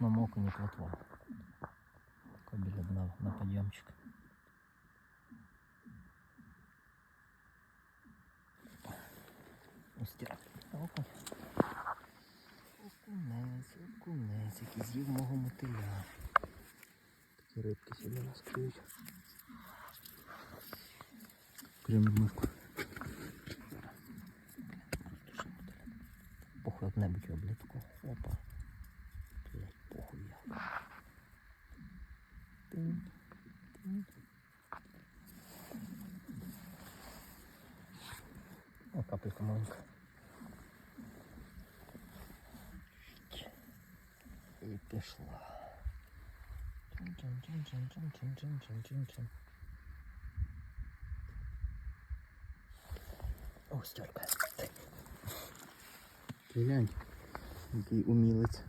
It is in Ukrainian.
намок и не плотва. Кобель на, на подъемчик. Устіра. Окунець, окунець, який з'їв мого мотиля. Такі рибки сюди нас клюють. Крім мишку. Похуй як-небудь облітку. Опа. Тинь, тинь. О, капелька маленька. І пішла. Чин-чин-чин-чин-чин-чин-чин-чин-чин. О, стерка. Глянь, який умілець.